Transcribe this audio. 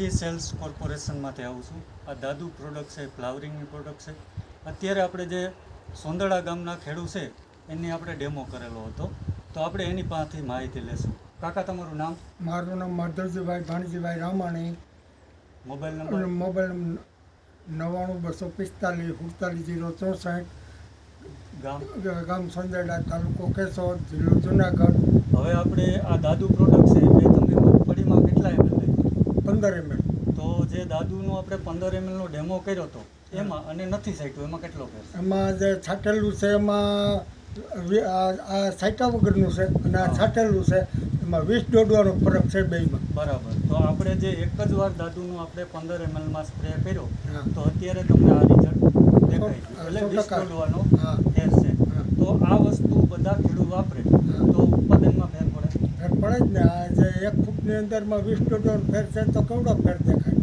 એજી cells કોર્પોરેશનમાંથી આવું છું. આ દાદુ પ્રોડક્ટ છે ફ્લાવરિંગની પ્રોડક્ટ છે. અત્યારે આપણે જે સોંદડા ગામના ખેડૂત છે એની આપણે ડેમો કરેલો હતો. તો આપણે એની પાસેથી માહિતી લેશું. કાકા તમારું નામ? મારું નામ Madhavjibhai Bhanjibhai Ramani. Mobile number mobile નવ્વાણું બસો પિસ્તાલીસ સુડતાલીસ જીરો ચોસઠ. ગામ? ગામ સંદેડા તાલુકો કેશોદ જિલ્લો જુનાગઢ. હવે આપણે આ દાદુ પ્રોડક્ટ છે એ તમે મગફળીમાં કેટલા એમએલ લઈ પંદર એમએલ. તો જે દાદુનો આપણે પંદર એમએલનો ડેમો કર્યો હતો એમાં અને નથી સાઈટું એમાં કેટલો ફેર એમાં જે છાંટેલું છે એમાં આ સાઈટા વગરનું છે અને આ. છાંટેલું છે એમાં વીસ દોડવાનો ફરક છે બેમાં બરાબર. તો આપણે જે એક જ વાર દાદુનું આપણે પંદર એમએલમાં સ્પ્રે કર્યો તો અત્યારે તમને આ રિઝલ્ટ દેખાય છે. એટલે વીસ દોડવાનો ફેર છે. તો આ વસ્તુ બધા ખેડૂત વાપરે. તો પડે જ ને આજે એક ફૂટની અંદરમાં વીસ દોડવાનો ફેર છે તો કેવડો ફેર દેખાય?